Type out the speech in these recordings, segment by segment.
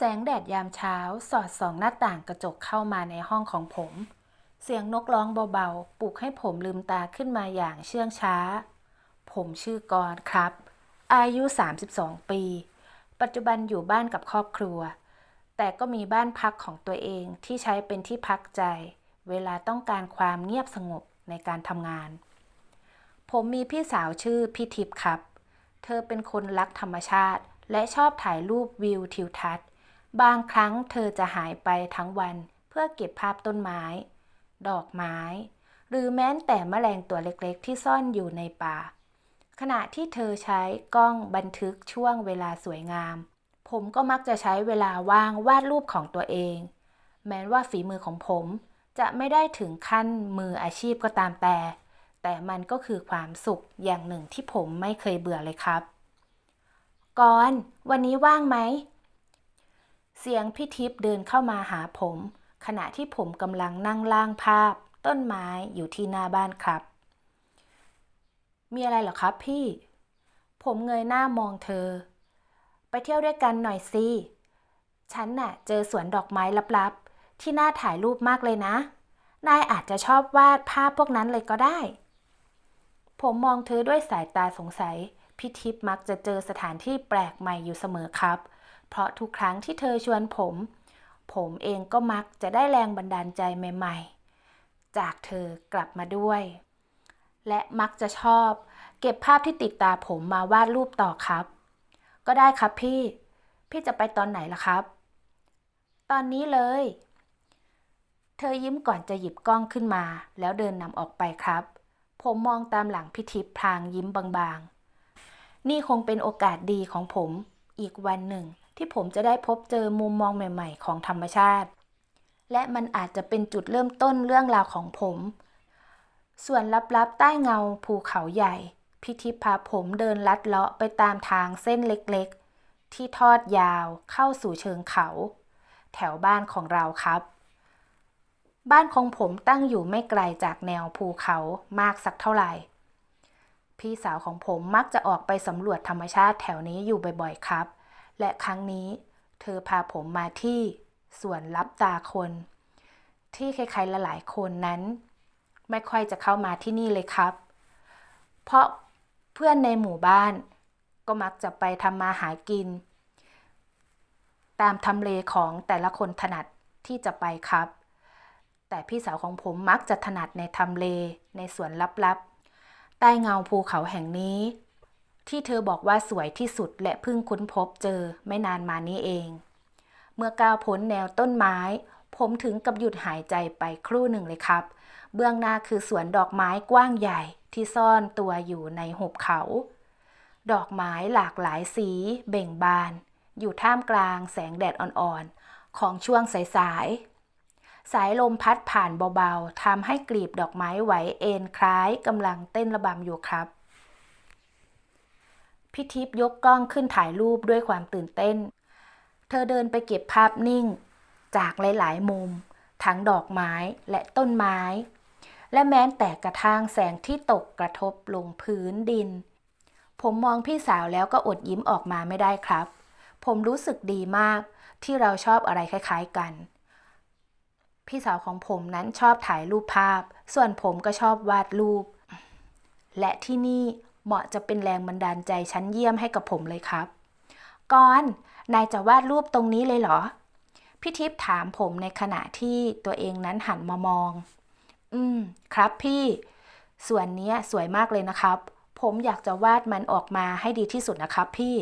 แสงแดดยามเช้าสอดส่องหน้าต่างกระจกเข้ามาในห้องของผม เสียงนกร้องเบาๆ ปลุกให้ผมลืมตาขึ้นมาอย่างเชื่องช้า ผมชื่อกรครับ อายุ 32 ปี ปัจจุบันอยู่บ้านกับครอบครัว แต่ก็มีบ้านพักของตัวเองที่ใช้เป็นที่พักใจ เวลาต้องการความเงียบสงบในการทำงาน ผมมีพี่สาวชื่อพี่ทิพย์ครับ เธอเป็นคนรักธรรมชาติและชอบถ่ายรูปวิวทิวทัศน์ บางครั้งเธอจะหายไปทั้งวันเพื่อเก็บภาพต้นไม้ ดอกไม้ หรือแม้แต่แมลงตัวเล็กๆ ที่ซ่อนอยู่ในป่า ขณะที่เธอใช้กล้องบันทึกช่วงเวลาสวยงาม ผมก็มักจะใช้เวลาว่างวาดรูปของตัวเอง แม้ว่าฝีมือของผมจะไม่ได้ถึงขั้นมืออาชีพก็ตามแต่ แต่มันก็คือความสุขอย่างหนึ่งที่ผมไม่เคยเบื่อเลยครับกอน วันนี้ว่างไหม เสียงพี่ทิพย์เดินเข้ามาหาผม ขณะที่ผมกำลังนั่งล่างภาพ ต้นไม้อยู่ที่หน้าบ้านครับ มีอะไรเหรอครับพี่ ผมเงยหน้ามองเธอ ไปเที่ยวด้วยกันหน่อยสิฉันน่ะเจอสวนดอกไม้ลับๆ ที่น่าถ่ายรูปมากเลยนะ นายอาจจะชอบวาดภาพพวกนั้นเลยก็ได้ ผมมองเธอด้วยสายตาสงสัยพี่ทิพย์มักจะเจอสถานที่แปลกใหม่อยู่เสมอครับ เพราะทุกครั้งที่เธอชวนผม ผมเองก็มักจะได้แรงบันดาลใจใหม่ ๆ จากเธอกลับมาด้วย และมักจะชอบ เก็บภาพที่ติดตาผมมาวาดรูปต่อครับ ก็ได้ครับพี่ พี่จะไปตอนไหนล่ะครับ ตอนนี้เลย เธอยิ้มก่อนจะหยิบกล้องขึ้นมา แล้วเดินนำออกไปครับ ผมมองตามหลังพิทิพพลางยิ้มบางๆ นี่คงเป็นโอกาสดีของผมอีกวันหนึ่ง ที่ผมจะได้พบเจอมุมมองใหม่ ๆ ของธรรมชาติ และมันอาจจะเป็นจุดเริ่มต้นเรื่องราวของผม ส่วนลับๆ ใต้เงาภูเขาใหญ่ พิทิพย์พาผมเดินลัดเลาะไปตามทางเส้นเล็กๆ ที่ทอดยาวเข้าสู่เชิงเขา แถวบ้านของเราครับ บ้านของผมตั้งอยู่ไม่ไกลจากแนวภูเขามากสักเท่าไหร่ พี่สาวของผมมักจะออกไปสำรวจธรรมชาติแถวนี้อยู่บ่อยๆ ครับ และครั้งนี้ เธอพาผมมาที่สวนลับตาคน ที่ใครๆหลายๆคนนั้น ไม่ค่อยจะเข้ามาที่นี่เลยครับ เพราะเพื่อนในหมู่บ้านก็มักจะไปทำมาหากิน ตามทำเลของแต่ละคนถนัดที่จะไปครับ แต่พี่สาวของผมมักจะถนัดในทำเลในสวนลับๆ ใต้เงาภูเขาแห่งนี้ ที่เธอบอกว่าสวยที่สุดและเพิ่งค้นพบเจอไม่นานมานี้เอง เมื่อก้าวพ้นแนวต้นไม้ ผมถึงกับหยุดหายใจไปครู่หนึ่งเลยครับ เบื้องหน้าคือสวนดอกไม้กว้างใหญ่ที่ซ่อนตัวอยู่ในหุบเขา ดอกไม้หลากหลายสี เบ่งบาน อยู่ท่ามกลางแสงแดดอ่อนๆ ของช่วงสายๆ สายลมพัดผ่านเบาๆทำให้กลีบดอกไม้ไหวเอ็นคล้ายกำลังเต้นระบำอยู่ครับ พี่ทิพย์ยกกล้องขึ้นถ่ายรูปด้วยความตื่นเต้น เธอเดินไปเก็บภาพนิ่ง จากหลาย ๆ มุม ทั้งดอกไม้และต้นไม้ และแม้แต่กระทั่งแสงที่ตกกระทบลงพื้นดิน ผมมองพี่สาวแล้วก็อดยิ้มออกมาไม่ได้ครับ ผมรู้สึกดีมากที่เราชอบอะไรคล้าย ๆ กัน พี่สาวของผมนั้นชอบถ่ายรูปภาพ ส่วนผมก็ชอบวาดรูป และที่นี่ เหมาะจะเป็นแรงบันดาลใจชั้นเยี่ยมให้กับผมเลยครับก่อนนายจะวาดรูปตรงนี้เลยเหรอ พี่ทิพย์ถามผมในขณะที่ตัวเองนั้นหันมามอง อืม ครับพี่ ส่วนนี้สวยมากเลยนะครับ ผมอยากจะวาดมันออกมาให้ดีที่สุดนะครับพี่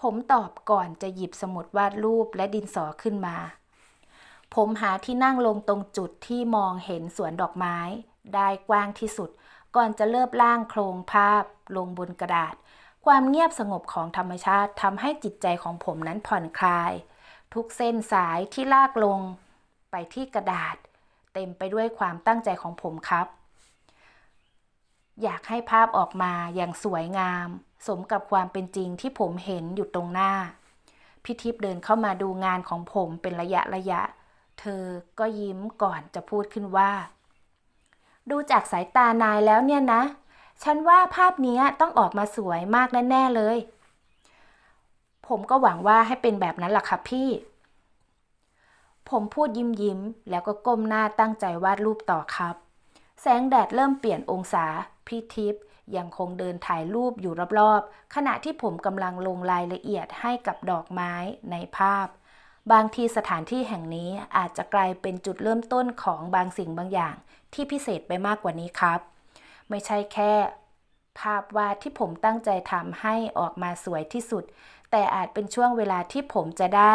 ผมตอบก่อนจะหยิบสมุดวาดรูปและดินสอขึ้นมา ผมหาที่นั่งลงตรงจุดที่มองเห็นสวนดอกไม้ ได้กว้างที่สุด ก่อนจะเริ่มล่างโครงภาพ ลงบนกระดาษ ความเงียบสงบของธรรมชาติทำให้จิตใจของผมนั้นผ่อนคลาย ทุกเส้นสายที่ลากลงไปที่กระดาษ เต็มไปด้วยความตั้งใจของผมครับ อยากให้ภาพออกมาอย่างสวยงาม สมกับความเป็นจริงที่ผมเห็นอยู่ตรงหน้าพี่ทิพย์เดินเข้ามาดูงานของผมเป็นระยะระยะ เธอก็ยิ้มก่อนจะพูดขึ้นว่า ดูจากสายตานายแล้วเนี่ยนะ ฉันว่าภาพนี้ต้องออกมาสวยมากแน่ๆเลย ผมก็หวังว่าให้เป็นแบบนั้นล่ะครับพี่ ผมพูดยิ้มยิ้มแล้วก็ก้มหน้าตั้งใจวาดรูปต่อครับ แสงแดดเริ่มเปลี่ยนองศา พี่ทิพย์ยังคงเดินถ่ายรูปอยู่รอบๆ ขณะที่ผมกำลังลงรายละเอียดให้กับดอกไม้ในภาพ บางทีสถานที่แห่งนี้อาจจะกลายเป็นจุดเริ่มต้นของบางสิ่งบางอย่าง ที่พิเศษไปมากกว่านี้ครับ ไม่ใช่แค่ ภาพวาดที่ผมตั้งใจทำให้ออกมาสวยที่สุด แต่อาจเป็นช่วงเวลาที่ผมจะได้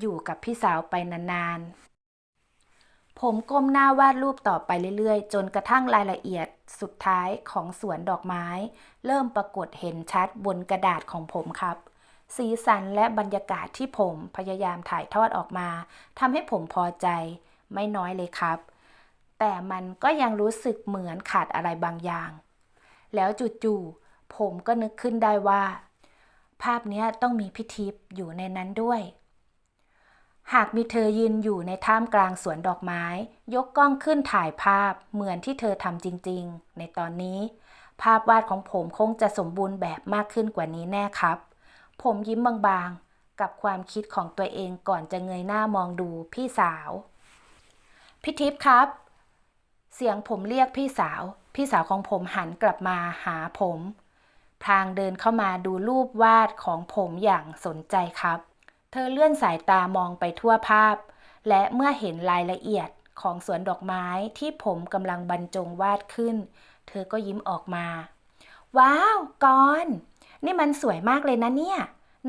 อยู่กับพี่สาวไปนานๆ ผมก้มหน้าวาดรูปต่อไปเรื่อยๆ จนกระทั่งรายละเอียดสุดท้ายของสวนดอกไม้ เริ่มปรากฏเห็นชัดบนกระดาษของผมครับสีสันและบรรยากาศที่ผมพยายามถ่ายทอดออกมาทำให้ผมพอใจ ไม่น้อยเลยครับ แต่มันก็ยังรู้สึกเหมือนขาดอะไรบางอย่าง แล้วจู่ๆผมก็นึกขึ้นได้ว่า ภาพนี้ต้องมีพิทิพย์อยู่ในนั้นด้วย หากมีเธอยืนอยู่ในท่ามกลางสวนดอกไม้ ยกกล้องขึ้นถ่ายภาพเหมือนที่เธอทำจริงๆ ในตอนนี้ ภาพวาดของผมคงจะสมบูรณ์แบบมากขึ้นกว่านี้แน่ครับ ผมยิ้มบางๆ กับความคิดของตัวเองก่อนจะเงยหน้ามองดูพี่สาวพี่ทิพย์ครับ เสียงผมเรียกพี่สาว พี่สาวของผมหันกลับมาหาผม พลางเดินเข้ามาดูรูปวาดของผมอย่างสนใจครับ เธอเลื่อนสายตามองไปทั่วภาพ และเมื่อเห็นรายละเอียดของสวนดอกไม้ที่ผมกำลังบรรจงวาดขึ้น เธอก็ยิ้มออกมา ว้าวกอนนี่มันสวยมากเลยนะเนี่ย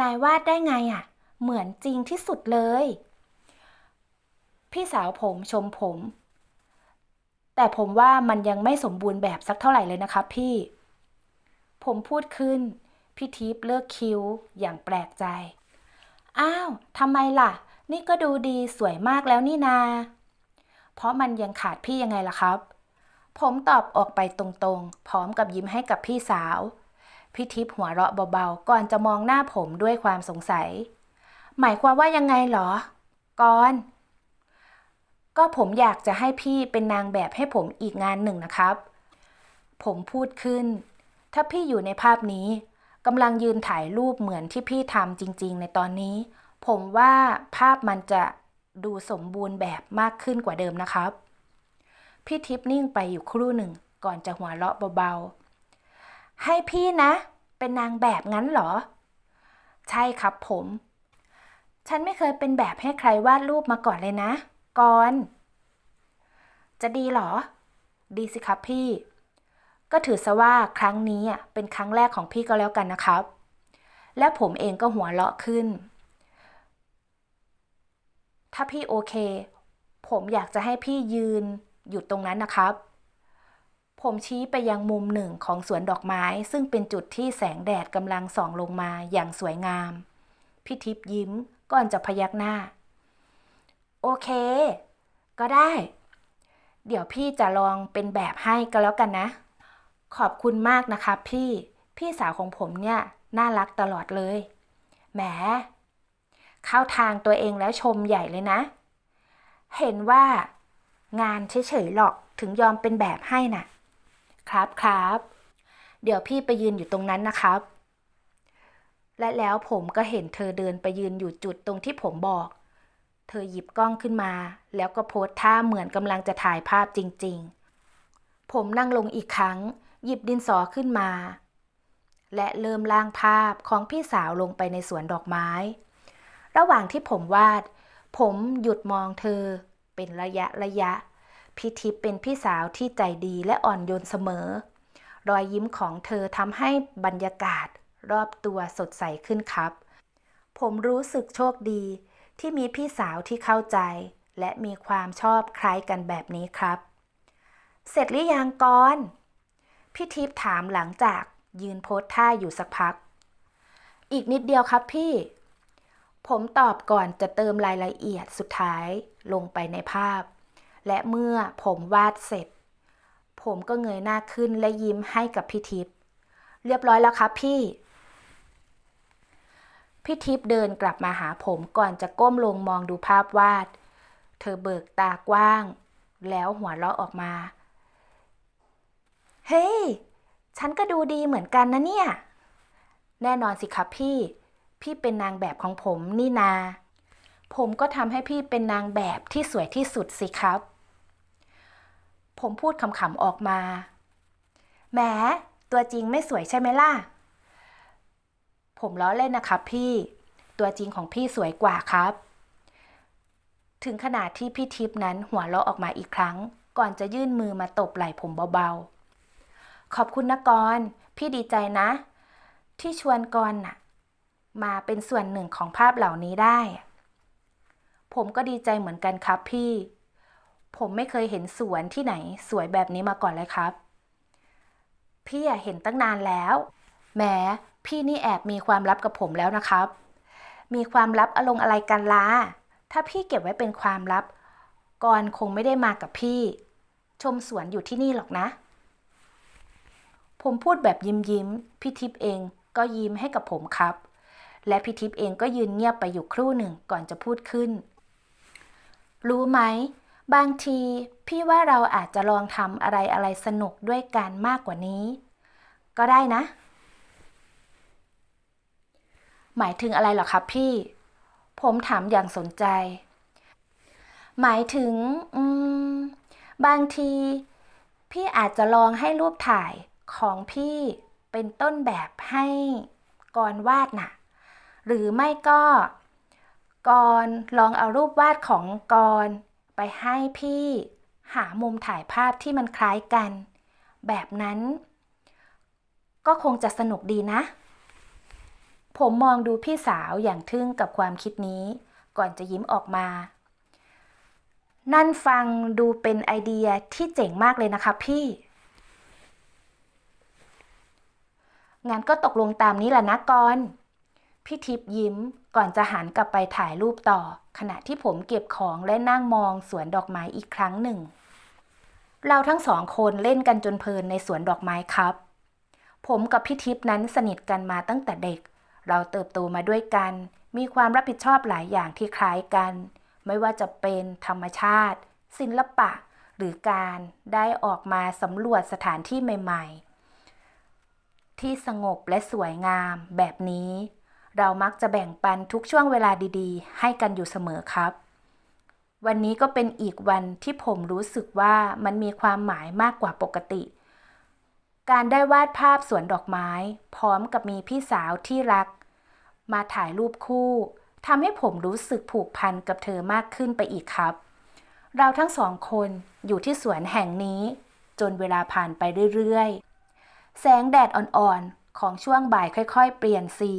นายวาดได้ไงอะ่ะ เหมือนจริงที่สุดเลย พี่สาวผมชมผม แต่ผมว่ามันยังไม่สมบูรณ์แบบสักเท่าไหร่เลยนะครับพี่ ผมพูดขึ้น พี่ทิพย์เลิกคิ้วอย่างแปลกใจ อ้าวทำไมล่ะ นี่ก็ดูดีสวยมากแล้วนี่นา เพราะมันยังขาดพี่ยังไงล่ะครับ ผมตอบออกไปตรงๆ พร้อมกับยิ้มให้กับพี่สาว พี่ทิพย์หัวเราะเบาๆ ก่อนจะมองหน้าผมด้วยความสงสัย หมายความว่ายังไงเหรอ กอน ก็ผมอยากจะให้พี่เป็นนางแบบให้ผมอีกงานหนึ่งนะครับ ผมพูดขึ้น ถ้าพี่อยู่ในภาพนี้กำลังยืนถ่ายรูปเหมือนที่พี่ทำจริง ๆ ในตอนนี้ ผมว่าภาพมันจะดูสมบูรณ์แบบมากขึ้นกว่าเดิมนะครับ พี่ทิพย์นิ่งไปอยู่ครู่หนึ่งก่อนจะหัวเราะเบาๆ ให้พี่นะ เป็นนางแบบงั้นเหรอ ใช่ครับผม ฉันไม่เคยเป็นแบบให้ใครวาดรูปมาก่อนเลยนะ ก่อน จะดีเหรอ ดีสิครับพี่ ก็ถือซะว่าครั้งนี้เป็นครั้งแรกของพี่ก็แล้วกันนะครับ และผมเองก็หัวเราะขึ้น ถ้าพี่โอเค ผมอยากจะให้พี่ยืนอยู่ตรงนั้นนะครับผมชี้ไปยังมุมหนึ่งของสวนดอกไม้ ซึ่งเป็นจุดที่แสงแดดกำลังส่องลงมาอย่างสวยงาม พี่ทิพย์ยิ้มก่อนจะพยักหน้า โอเค ก็ได้ เดี๋ยวพี่จะลองเป็นแบบให้ก็แล้วกันนะ ขอบคุณมากนะครับพี่ พี่สาวของผมเนี่ยน่ารักตลอดเลย แหม เข้าทางตัวเองแล้วชมใหญ่เลยนะ เห็นว่างานเฉยๆหรอกถึงยอมเป็นแบบให้น่ะ ครับครับ เดี๋ยวพี่ไปยืนอยู่ตรงนั้นนะครับ และแล้วผมก็เห็นเธอเดินไปยืนอยู่จุดตรงที่ผมบอก เธอหยิบกล้องขึ้นมา แล้วก็โพสท่าเหมือนกำลังจะถ่ายภาพจริงๆ ผมนั่งลงอีกครั้ง หยิบดินสอขึ้นมา และเริ่มล่างภาพของพี่สาวลงไปในสวนดอกไม้ ระหว่างที่ผมวาด ผมหยุดมองเธอ เป็นระยะระยะพี่ทิพย์เป็นพี่สาวที่ใจดีและอ่อนโยนเสมอ รอยยิ้มของเธอทำให้บรรยากาศรอบตัวสดใสขึ้นครับ ผมรู้สึกโชคดี ที่มีพี่สาวที่เข้าใจ และมีความชอบคล้ายกันแบบนี้ครับ เสร็จหรือยังก่อนพี่ทิพย์ถามหลังจากยืนโพสท่าอยู่สักพัก อีกนิดเดียวครับพี่ ผมตอบก่อนจะเติมรายละเอียดสุดท้ายลงไปในภาพ และเมื่อผมวาดเสร็จ ผมก็เงยหน้าขึ้นและยิ้มให้กับพี่ทิพย์เรียบร้อยแล้วครับพี่ พี่ทิพย์เดินกลับมาหาผมก่อนจะก้มลงมองดูภาพวาด เธอเบิกตากว้าง แล้วหัวเราะออกมา เฮ้ย ฉันก็ดูดีเหมือนกันนะเนี่ย แน่นอนสิครับพี่ พี่เป็นนางแบบของผมนี่นา ผมก็ทำให้พี่เป็นนางแบบที่สวยที่สุดสิครับ ผมพูดขำๆออกมา แหม ตัวจริงไม่สวยใช่ไหมล่ะ ผมล้อเล่นนะครับพี่ ตัวจริงของพี่สวยกว่าครับ ถึงขนาดที่พี่ทิพย์นั้นหัวเราะออกมาอีกครั้ง ก่อนจะยื่นมือมาตบไหล่ผมเบาๆ ขอบคุณนะกรพี่ดีใจนะ ที่ชวนกร์น่ะ มาเป็นส่วนหนึ่งของภาพเหล่านี้ได้ ผมก็ดีใจเหมือนกันครับพี่ ผมไม่เคยเห็นสวนที่ไหนสวยแบบนี้มาก่อนเลยครับ พี่เห็นตั้งนานแล้วแหม พี่นี่แอบมีความลับกับผมแล้วนะครับ มีความลับอารมณ์อะไรกันล่ะ ถ้าพี่เก็บไว้เป็นความลับกรณ์คงไม่ได้มากับพี่ ชมสวนอยู่ที่นี่หรอกนะ ผมพูดแบบยิ้มยิ้ม พี่ทิพย์เองก็ยิ้มให้กับผมครับ และพี่ทิพย์เองก็ยืนเงียบไปอยู่ครู่หนึ่งก่อนจะพูดขึ้น รู้ไหม บางทีพี่ว่าเราอาจจะลองทำอะไรอะไรสนุกด้วยกันมากกว่านี้ ก็ได้นะ หมายถึงอะไรหรอครับพี่ ผมถามอย่างสนใจ หมายถึง อืม บางที พี่อาจจะลองให้รูปถ่ายของพี่เป็นต้นแบบให้กรวาดน่ะ หรือไม่ก็กรลองเอารูปวาดของกรไปให้พี่หามุมถ่ายภาพที่มันคล้ายกัน แบบนั้น ก็คงจะสนุกดีนะ ผมมองดูพี่สาวอย่างทึ่งกับความคิดนี้ ก่อนจะยิ้มออกมา นั่นฟังดูเป็นไอเดียที่เจ๋งมากเลยนะคะพี่งั้นก็ตกลงตามนี้แหละนะกอนพี่ทิพย์ยิ้มก่อนจะหันกลับไปถ่ายรูปต่อ ขณะที่ผมเก็บของและนั่งมองสวนดอกไม้อีกครั้งหนึ่ง เราทั้งสองคนเล่นกันจนเพลินในสวนดอกไม้ครับ ผมกับพี่ทิพย์นั้นสนิทกันมาตั้งแต่เด็ก เราเติบโตมาด้วยกัน มีความรับผิดชอบหลายอย่างที่คล้ายกัน ไม่ว่าจะเป็นธรรมชาติ ศิลปะ หรือการได้ออกมาสำรวจสถานที่ใหม่ ๆ ที่สงบและสวยงามแบบนี้ เรามักจะแบ่งปันทุกช่วงเวลาดีๆ ให้กันอยู่เสมอครับ วันนี้ก็เป็นอีกวันที่ผมรู้สึกว่ามันมีความหมายมากกว่าปกติการได้วาดภาพสวนดอกไม้ พร้อมกับมีพี่สาวที่รัก มาถ่ายรูปคู่ทำให้ผมรู้สึกผูกพันกับเธอมากขึ้นไปอีกครับ เราทั้งสองคนอยู่ที่สวนแห่งนี้ จนเวลาผ่านไปเรื่อยๆ แสงแดดอ่อนๆ ของช่วงบ่ายค่อยๆ เปลี่ยนสี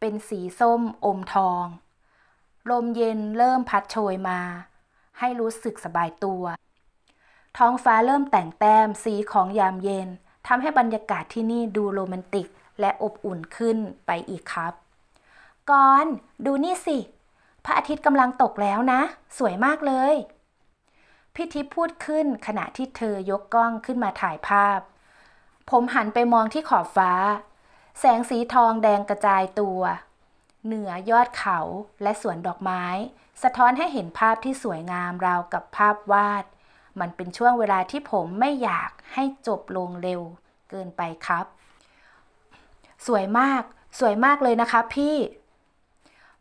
เป็นสีส้มอมทอง ลมเย็นเริ่มพัดโชยมา ให้รู้สึกสบายตัว ท้องฟ้าเริ่มแต่งแต้มสีของยามเย็นทำให้บรรยากาศที่นี่ดูโรแมนติก และอบอุ่นขึ้นไปอีกครับก่อนดูนี่สิ พระอาทิตย์กำลังตกแล้วนะ สวยมากเลยพี่ทิพพูดขึ้นขณะที่เธอยกกล้องขึ้นมาถ่ายภาพ ผมหันไปมองที่ขอบฟ้า แสงสีทองแดงกระจายตัว เหนือยอดเขาและสวนดอกไม้ สะท้อนให้เห็นภาพที่สวยงามราวกับภาพวาด มันเป็นช่วงเวลาที่ผมไม่อยากให้จบลงเร็วเกินไปครับ สวยมาก สวยมากเลยนะคะพี่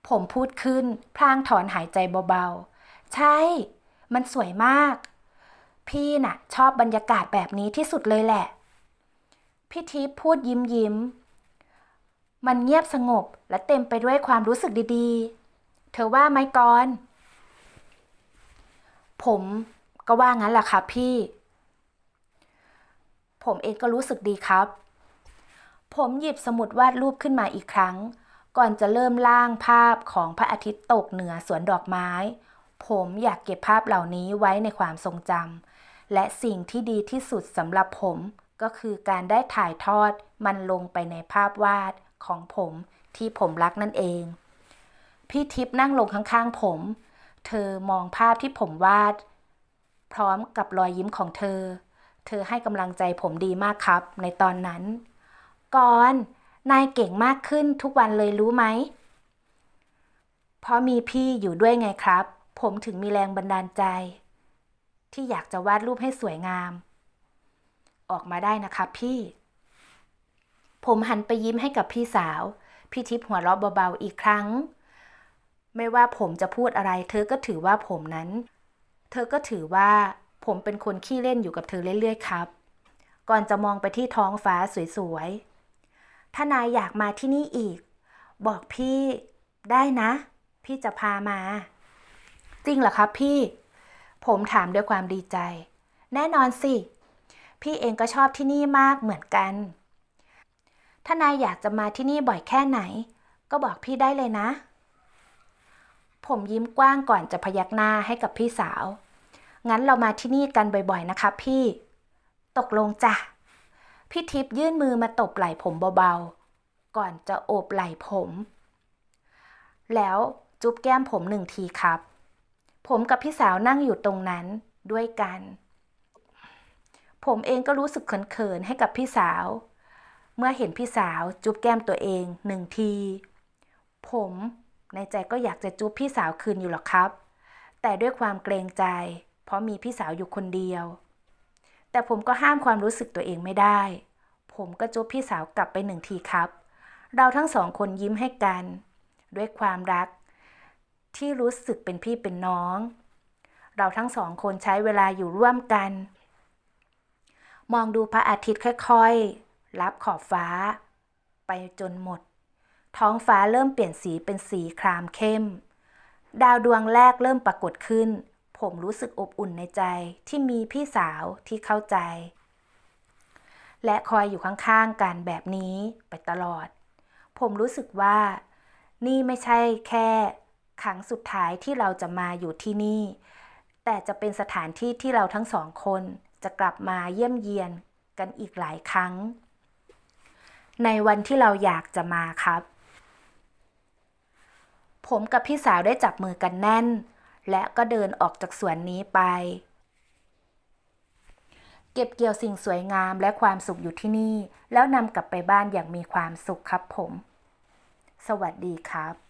ผมพูดขึ้น พลางถอนหายใจเบาๆ ใช่ มันสวยมาก พี่น่ะ ชอบบรรยากาศแบบนี้ที่สุดเลยแหละ พี่ทิพย์พูดยิ้มยิ้ม มันเงียบสงบและเต็มไปด้วยความรู้สึกดีๆ เธอว่าไหมกรณ์ผมก็ว่างั้นแหละครับพี่ ผมเองก็รู้สึกดีครับ ผมหยิบสมุดวาดรูปขึ้นมาอีกครั้ง ก่อนจะเริ่มล่างภาพของพระอาทิตย์ตกเหนือสวนดอกไม้ ผมอยากเก็บภาพเหล่านี้ไว้ในความทรงจำและสิ่งที่ดีที่สุดสำหรับผมก็คือการได้ถ่ายทอดมันลงไปในภาพวาดของผมที่ผมรักนั่นเอง พี่ทิพย์นั่งลงข้างๆผม เธอมองภาพที่ผมวาด พร้อมกับรอยยิ้มของเธอ เธอให้กำลังใจผมดีมากครับในตอนนั้น ก่อน นายเก่งมากขึ้นทุกวันเลยรู้ไหม เพราะมีพี่อยู่ด้วยไงครับ ผมถึงมีแรงบันดาลใจ ที่อยากจะวาดรูปให้สวยงาม ออกมาได้นะครับพี่ ผมหันไปยิ้มให้กับพี่สาว พี่ทิพย์หัวเราะเบาๆอีกครั้ง ไม่ว่าผมจะพูดอะไร เธอก็ถือว่าผมนั้น เธอก็ถือว่าผมเป็นคนขี้เล่นอยู่กับเธอเรื่อยๆครับ ก่อนจะมองไปที่ท้องฟ้าสวยๆ ถ้านายอยากมาที่นี่อีก บอกพี่ได้นะ พี่จะพามา จริงเหรอครับพี่ ผมถามด้วยความดีใจ แน่นอนสิ พี่เองก็ชอบที่นี่มากเหมือนกัน ถ้านายอยากจะมาที่นี่บ่อยแค่ไหน ก็บอกพี่ได้เลยนะ ผมยิ้มกว้างก่อนจะพยักหน้าให้กับพี่สาว งั้นเรามาที่นี่กันบ่อยๆ นะครับพี่ ตกลงจ้ะ พี่ทิพย์ยื่นมือมาตบไหล่ผมเบาๆ ก่อนจะโอบไหล่ผม แล้วจุ๊บแก้มผมหนึ่งทีครับ ผมกับพี่สาวนั่งอยู่ตรงนั้นด้วยกัน ผมเองก็รู้สึกเขินๆให้กับพี่สาว เมื่อเห็นพี่สาวจุ๊บแก้มตัวเองหนึ่งที ผมในใจก็อยากจะจุ๊บพี่สาวคืนอยู่หรอกครับ แต่ด้วยความเกรงใจ เพราะมีพี่สาวอยู่คนเดียว แต่ผมก็ห้ามความรู้สึกตัวเองไม่ได้ ผมก็จุ๊บพี่สาวกลับไปหนึ่งทีครับ เราทั้งสองคนยิ้มให้กัน ด้วยความรัก ที่รู้สึกเป็นพี่เป็นน้อง เราทั้งสองคนใช้เวลาอยู่ร่วมกัน มองดูพระอาทิตย์ค่อยๆ รับขอบฟ้า ไปจนหมด ท้องฟ้าเริ่มเปลี่ยนสีเป็นสีครามเข้ม ดาวดวงแรกเริ่มปรากฏขึ้น ผมรู้สึกอบอุ่นในใจที่มีพี่สาวที่เข้าใจ และคอยอยู่ข้างๆกันแบบนี้ไปตลอด ผมรู้สึกว่า นี่ไม่ใช่แค่ครั้งสุดท้ายที่เราจะมาอยู่ที่นี่ แต่จะเป็นสถานที่ที่เราทั้งสองคนจะกลับมาเยี่ยมเยียนกันอีกหลายครั้ง ในวันที่เราอยากจะมาครับ ผมกับพี่สาวได้จับมือกันแน่น และก็เดินออกจากสวนนี้ไป เก็บเกี่ยวสิ่งสวยงามและความสุขอยู่ที่นี่ แล้วนำกลับไปบ้านอย่างมีความสุขครับผม สวัสดีครับ